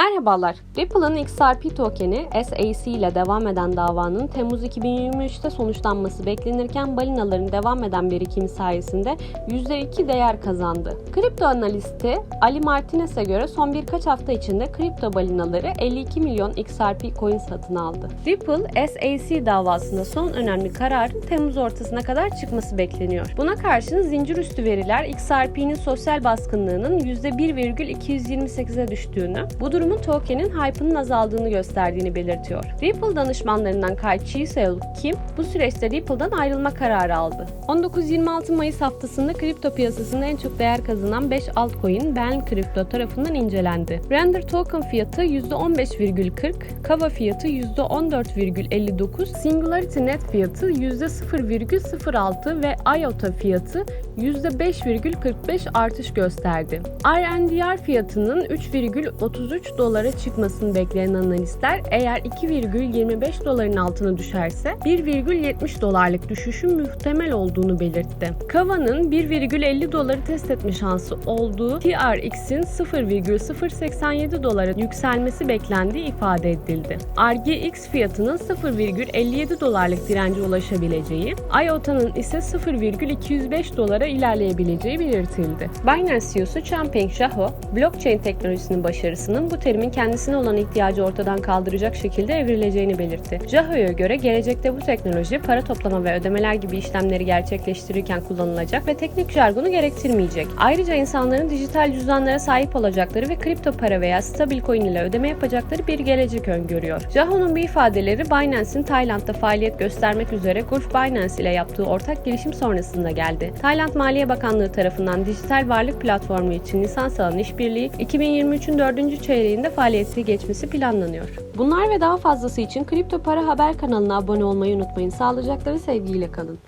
Merhabalar. Ripple'ın XRP tokeni SAC ile devam eden davanın Temmuz 2023'te sonuçlanması beklenirken balinaların devam eden birikimi sayesinde %2 değer kazandı. Kripto analisti Ali Martinez'e göre son birkaç hafta içinde kripto balinaları 52 milyon XRP coin satın aldı. Ripple SAC davasında son önemli kararın Temmuz ortasına kadar çıkması bekleniyor. Buna karşın zincir üstü veriler XRP'nin sosyal baskınlığının %1,228'e düştüğünü, bu durumun tokenin hype'ının azaldığını gösterdiğini belirtiyor. Ripple danışmanlarından Kai Chisel Kim bu süreçte Ripple'dan ayrılma kararı aldı. 19-26 Mayıs haftasında kripto piyasasında en çok değer kazanan 5 altcoin Ben Crypto tarafından incelendi. Render token fiyatı %15,40, Kava fiyatı %14,59, Singularity Net fiyatı %0,06 ve IOTA fiyatı %5,45 artış gösterdi. RNDR fiyatının 3,33 dolara çıkmasını bekleyen analistler eğer 2,25 doların altına düşerse 1,70 dolarlık düşüşün muhtemel olduğunu belirtti. Kava'nın 1,50 doları test etme şansı olduğu TRX'in 0,087 dolara yükselmesi beklendiği ifade edildi. RGX fiyatının 0,57 dolarlık dirence ulaşabileceği, IOTA'nın ise 0,205 dolara ilerleyebileceği belirtildi. Binance CEO'su Changpeng Zhao, blockchain teknolojisinin başarısının bu terimin kendisine olan ihtiyacı ortadan kaldıracak şekilde evrileceğini belirtti. Zhao'ya göre gelecekte bu teknoloji para toplama ve ödemeler gibi işlemleri gerçekleştirirken kullanılacak ve teknik jargonu gerektirmeyecek. Ayrıca insanların dijital cüzdanlara sahip olacakları ve kripto para veya stabil coin ile ödeme yapacakları bir gelecek öngörüyor. Zhao'nun bu ifadeleri Binance'in Tayland'da faaliyet göstermek üzere Gulf Binance ile yaptığı ortak girişim sonrasında geldi. Tayland Maliye Bakanlığı tarafından dijital varlık platformu için lisans alan işbirliği 2023'ün 4. çeyreğinde faaliyete geçmesi planlanıyor. Bunlar ve daha fazlası için Kripto Para Haber kanalına abone olmayı unutmayın. Sağlıcakla ve sevgiyle kalın.